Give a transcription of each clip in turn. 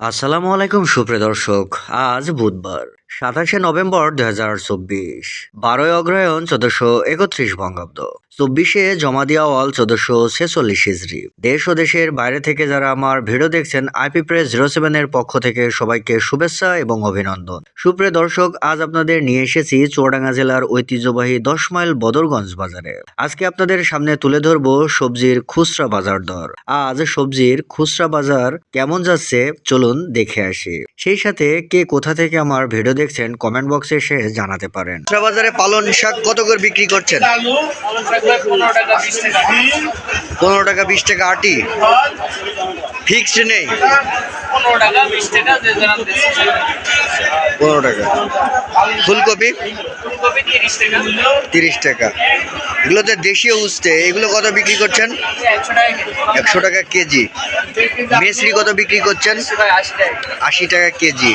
আসসালামু আলাইকুম সুপ্রিয় দর্শক আজ বুধবার। সাতাশে নভেম্বর দুই হাজার চব্বিশ। বারোই অগ্রহায়ণ চোদ্দশো একত্রিশ বঙ্গাব্দ। চব্বিশে জমা দেওয়া অল চোদ্দশো ছেচল্লিশ হিজড়ি। দেশ ও দেশের বাইরে থেকে যারা আমার ভিডিও দেখছেন আইপি প্রেস জিরো সেভেনের পক্ষ থেকে সবাইকে শুভেচ্ছা এবং অভিনন্দন। সুপ্রিয় দর্শক, আজ আপনাদের নিয়ে এসেছি চুয়াডাঙ্গা জেলার ঐতিহ্যবাহী দশ মাইল বদরগঞ্জ বাজারে। আজকে আপনাদের সামনে তুলে ধরবো সবজির খুচরা বাজার দর। আজ সবজির খুচরা বাজার কেমন যাচ্ছে, চলুন দেখে আসি। সেই সাথে কে কোথা থেকে আমার ভিডিও দেখছেন কমেন্ট বক্সে এসে জানাতে পারেন। বাজারে পালন শাক কত করে বিক্রি করছেন? পনেরো টাকা বিশ টাকা আটি। ফিক্সড নেই। পনেরো টাকা। ফুলকপি? তিরিশ টাকা। এগুলোতে দেশীয় উস্তে এগুলো কত বিক্রি করছেন? একশো টাকা কেজি। মেসরি কত বিক্রি করছেন? আশি টাকা কেজি।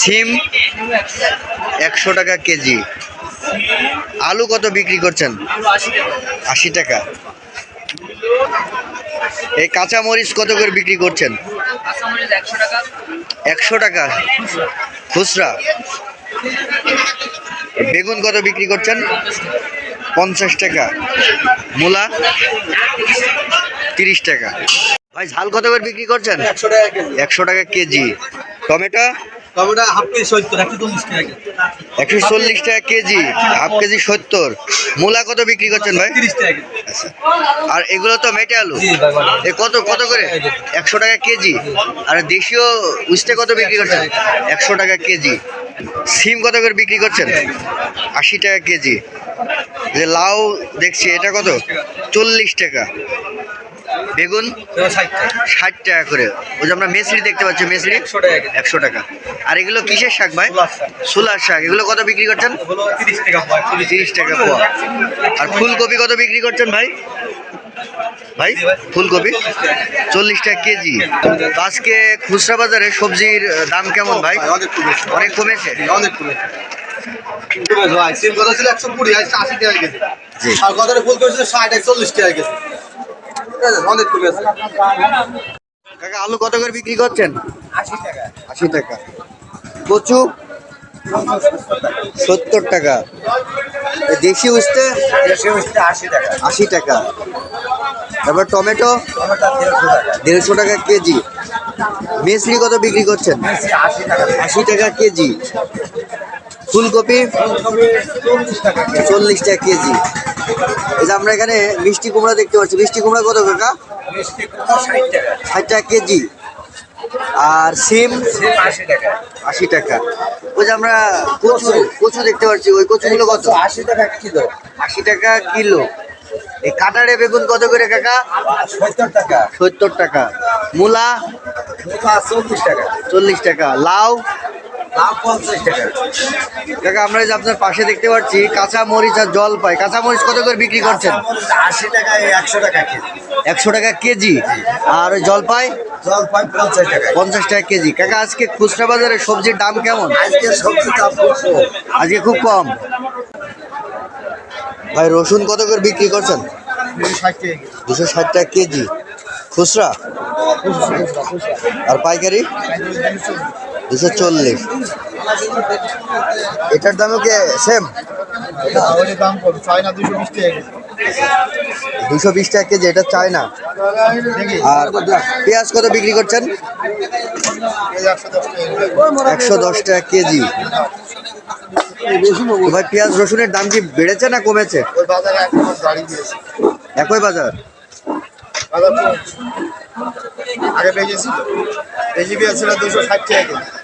সিম একশো টাকা কেজি। আলু কত বিক্রি করছেন? আশি টাকা। এই কাঁচা মরিচ কত করে বিক্রি করছেন? একশো টাকা। খুচরা। বেগুন কত বিক্রি করছেন? পঞ্চাশ টাকা। মূলা? তিরিশ টাকা। ভাই ঝাল কত করে বিক্রি করছেন? একশো টাকা kg. Tomato? Tomato half kg সত্তর একশো চল্লিশ টাকা কেজি। একশো চল্লিশ টাকা কেজি হাফ কেজি সত্তর। মূলা কত বিক্রি করছেন ভাই? তিরিশ টাকা আচ্ছা। আর এগুলো তো মেটে আলু। এ কত কত করে? একশো টাকা কেজি। আর দেশীয় উস্তে কত বিক্রি করছেন? একশো টাকা কেজি। সিম কত করে বিক্রি করছেন? আশি টাকা কেজি। যে লাউ দেখছি এটা কত? চল্লিশ টাকা। বেগুন ষাট টাকা। করে। ওই যে আমরা মেসরি দেখতে পাচ্ছি মেসরি? একশো টাকা আর এগুলো কিসের শাক ভাই। সোলার শাক। এগুলো কত বিক্রি করছেন? তিরিশ টাকা পয়। আর ফুলকপি কত বিক্রি করছেন ভাই? ভাই ফুলকপি? চল্লিশ টাকা কেজি। তো আজকে খুচরা বাজারে সবজির দাম কেমন ভাই? অনেক কমেছে? অনেক সিম কত ছিল একশো কুড়ি আশি টাকা জি। আর কত ফুল করেছিল ষাট একচল্লিশ টাকা কেজি। ঠিক আছে। কাকা আলু কত করে বিক্রি করছেন? আশি টাকা। আশি টাকা। কচু? সত্তর টাকা। দেশি উস্তে? দেশি আশি টাকা। আশি টাকা। তারপর টমেটো? দেড়শো টাকা। কেজি। মেসরি কত বিক্রি করছেন? আশি টাকা কেজি। ফুলকপি চল্লিশ টাকা কেজি। এই যে আমরা এখানে মিষ্টি কুমড়া দেখতে পাচ্ছি। মিষ্টি কুমড়া কত কাকা? ষাট টাকা। কেজি। আর সিম? সিম আশি টাকা। আশি টাকা। ওই যে আমরা কচু কচু দেখতে পাচ্ছি। ওই কচুগুলো কত? আশি টাকা কিলো। আশি টাকা কিলো। এই কাটারে বেগুন কত করে কাকা? সত্তর টাকা। সত্তর টাকা। মূলা চল্লিশ টাকা। চল্লিশ টাকা। লাউ? লাভ পঞ্চাশ টাকা। কাকা আমরা যে আপনার পাশে দেখতে পাচ্ছি কাঁচা মরিচ আর জল পাই। কাঁচা মরিচ কত করে বিক্রি করছেন? আশি টাকা একশো টাকা একশো টাকা কেজি? আর ওই জলপাই পঞ্চাশ টাকা। পঞ্চাশ টাকা কেজি। কাকা আজকে খুচরা বাজারে সবজির দাম কেমন? আজকে দাম। আজকে খুব কম। ভাই রসুন কত করে বিক্রি করছেন। দুশো ষাট টাকা কেজি। খুচরা? আর পাইকারি? দুশো চল্লিশ। এটার দামও কি সেম না, দুশো বিশ টাকা কেজি। এটা চায় না আর পেঁয়াজ কত বিক্রি করছেন? একশো দশ টাকা কেজি। ভাই পেঁয়াজ রসুনের দাম কি বেড়েছে না কমেছে? একই বাজার। আগে বেজেছিল বেজি পেঁয়াজ ছিল দুশো ষাট টাকা কেজি।